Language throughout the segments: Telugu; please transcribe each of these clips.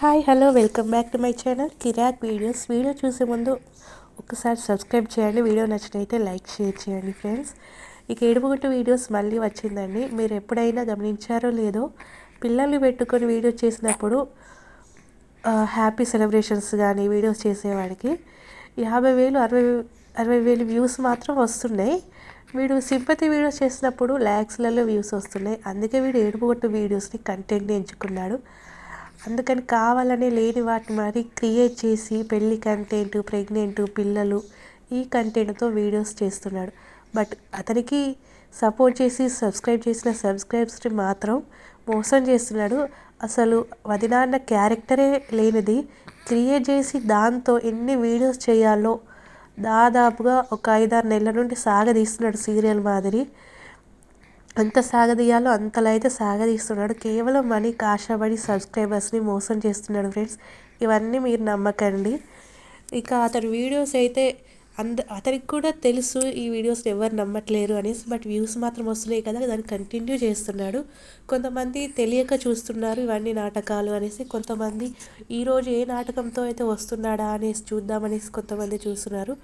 Hi hello welcome back to my channel Kirik videos. Video చూసే ముందు ఒకసారి సబ్స్క్రైబ్ చేయండి. వీడియో నచ్చినైతే లైక్ షేర్ చేయండి ఫ్రెండ్స్. ఇక ఏడుపుగుట్టు వీడియోస్ మళ్ళీ వచ్చిందండి. మీరు ఎప్పుడైనా గమనించారో లేదో పిల్లల్ని పెట్టుకొని వీడియో చేసినప్పుడు హ్యాపీ సెలబ్రేషన్స్ కానీ వీడియోస్ చేసేవాడికి యాభై వేలు అరవై అరవై వేలు వ్యూస్ మాత్రం వస్తున్నాయి. వీడు సింపతి వీడియోస్ చేసినప్పుడు ల్యాక్స్లలో వ్యూస్ వస్తున్నాయి. అందుకే వీడు ఏడుపుగొట్టు వీడియోస్ని కంటెంట్ని ఎంచుకున్నాడు. అందుకని కావాలనే లేని వాటిని మరి క్రియేట్ చేసి పెళ్ళి కంటెంట్ ప్రెగ్నెంట్ పిల్లలు ఈ కంటెంట్తో వీడియోస్ చేస్తున్నాడు. బట్ అతనికి సపోర్ట్ చేసి సబ్స్క్రైబ్ చేసిన సబ్స్క్రైబ్స్ని మాత్రం మోసం చేస్తున్నాడు. అసలు వదినాన్న క్యారెక్టరే లేనిది క్రియేట్ చేసి దాంతో ఎన్ని వీడియోస్ చేయాలో దాదాపుగా ఒక ఐదారు నెలల నుండి సాగదీస్తున్నాడు సీరియల్ మాదిరి. ఎంత సాగదీయాలో అంతలా అయితే సాగదీస్తున్నాడు. కేవలం మనీ ఆశపడి సబ్స్క్రైబర్స్ని మోసం చేస్తున్నాడు ఫ్రెండ్స్. ఇవన్నీ మీరు నమ్మకండి. ఇక అతని వీడియోస్ అయితే అంద అతనికి కూడా తెలుసు ఈ వీడియోస్ ఎవరు నమ్మట్లేరు అనేసి బట్ వ్యూస్ మాత్రం వస్తున్నాయి కదా దాన్ని కంటిన్యూ చేస్తున్నాడు. కొంతమంది తెలియక చూస్తున్నారు ఇవన్నీ నాటకాలు అనేసి కొంతమంది ఈరోజు ఏ నాటకంతో అయితే వస్తున్నాడా అనేసి చూద్దామనేసి కొంతమంది చూస్తున్నారు.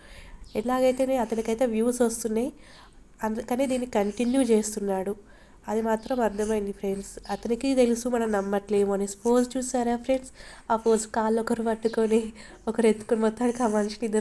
ఎలాగైతేనే అతనికైతే వ్యూస్ వస్తున్నాయి. అందుకని దీన్ని కంటిన్యూ చేస్తున్నాడు. అది మాత్రం అర్థమైంది ఫ్రెండ్స్ అతనికి తెలుసు మనం నమ్మట్లేము అని. పోజ్ చూసారా ఫ్రెండ్స్ ఆ పోజ్ కాళ్ళు ఒకరు పట్టుకొని ఒకరు ఎత్తుకొని మొత్తానికి ఆ మనిషిని ఇద్దరు